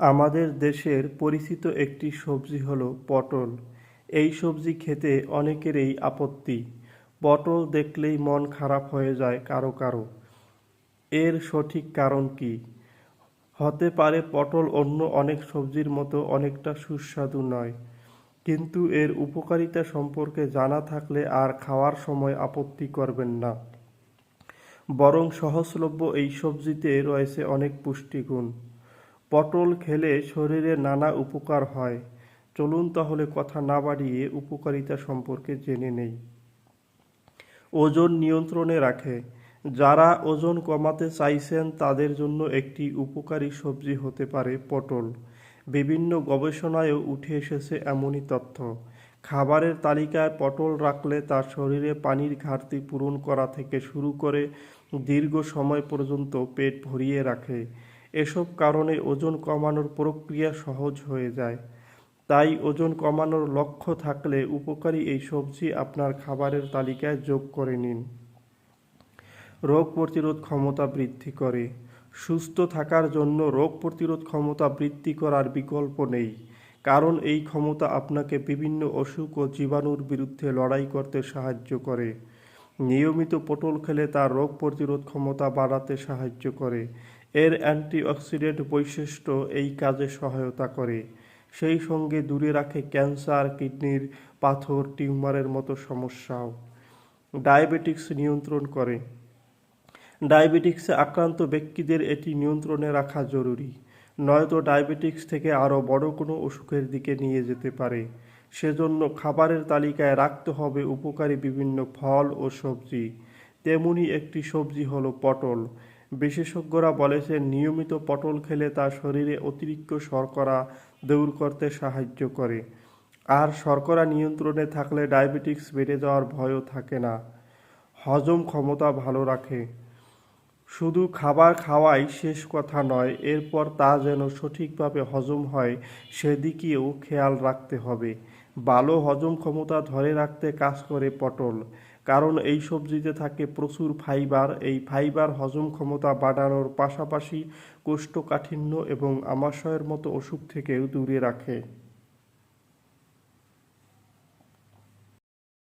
আমাদের দেশের পরিচিত একটি সবজি হলো পটল। এই সবজি খেতে অনেকেরই আপত্তি। পটল দেখলেই মন খারাপ হয়ে যায় কারও কারও। এর সঠিক কারণ কি? হতে পারে পটল অন্য অনেক সবজির মতো অনেকটা সুস্বাদু নয়, কিন্তু এর উপকারিতা সম্পর্কে জানা থাকলে আর খাওয়ার সময় আপত্তি করবেন না। বরং সহজলভ্য এই সবজিতে রয়েছে অনেক পুষ্টিগুণ। পটল খেলে শরীরে নানা উপকার হয়। চলুন তাহলে কথা না বাড়িয়ে উপকারিতা সম্পর্কে জেনে নেই। ওজন নিয়ন্ত্রণে রাখে। যারা ওজন কমাতে চাইছেন তাদের জন্য একটি উপকারী সবজি হতে পারে পটল। বিভিন্ন গবেষণায়ও উঠে এসেছে এমনই তথ্য। খাবারের তালিকায় পটল রাখলে তার শরীরে পানির ঘাটতি পূরণ করা থেকে শুরু করে দীর্ঘ সময় পর্যন্ত পেট ভরিয়ে রাখে। এসব কারণে ওজন কমানোর প্রক্রিয়া সহজ হয়ে যায়। তাই ওজন কমানোর লক্ষ্য থাকলে উপকারী এই সবজি আপনার খাবারের তালিকায় যোগ করে নিন। রোগ প্রতিরোধ ক্ষমতা বৃদ্ধি করে। সুস্থ থাকার জন্য রোগ প্রতিরোধ ক্ষমতা বৃদ্ধি করার বিকল্প নেই। কারণ এই ক্ষমতা আপনাকে বিভিন্ন অসুখ ও জীবাণুর বিরুদ্ধে লড়াই করতে সাহায্য করে। নিয়মিত পটল খেলে তার রোগ প্রতিরোধ ক্ষমতা বাড়াতে সাহায্য করে। এর অ্যান্টিঅক্সিডেন্ট বৈশিষ্ট্য এই কাজে সহায়তা করে। সেই সঙ্গে দূরে রাখে ক্যান্সার, কিডনির পাথর, টিউমারের মতো সমস্যাও। ডায়াবেটিক্স নিয়ন্ত্রণ করে। ডায়াবেটিক্সে আক্রান্ত ব্যক্তিদের এটি নিয়ন্ত্রণে রাখা জরুরি। নয়তো ডায়াবেটিক্স থেকে আরও বড় কোনো অসুখের দিকে নিয়ে যেতে পারে। সেজন্য খাবারের তালিকায় রাখতে হবে উপকারী বিভিন্ন ফল ও সবজি। তেমনি একটি সবজি হলো পটল। বিশেষজ্ঞরা বলেছেন নিয়মিত পটল খেলে তা শরীরে অতিরিক্ত শর্করা দূর করতে সাহায্য করে। আর শর্করা নিয়ন্ত্রণে থাকলে ডায়াবেটিক্স বেড়ে যাওয়ার ভয়ও থাকে না। হজম ক্ষমতা ভালো রাখে। শুধু খাবার খাওয়াই শেষ কথা নয়, এরপর তা যেন সঠিকভাবে হজম হয় সেদিকেও খেয়াল রাখতে হবে। ভালো হজম ক্ষমতা ধরে রাখতে কাজ করে পটল। কারণ এই সবজিতে থাকে প্রচুর ফাইবার। এই ফাইবার হজম ক্ষমতা বাড়ানোর পাশাপাশি কোষ্ঠকাঠিন্য এবং আমাশয়ের মতো অসুখ থেকেও দূরে রাখে।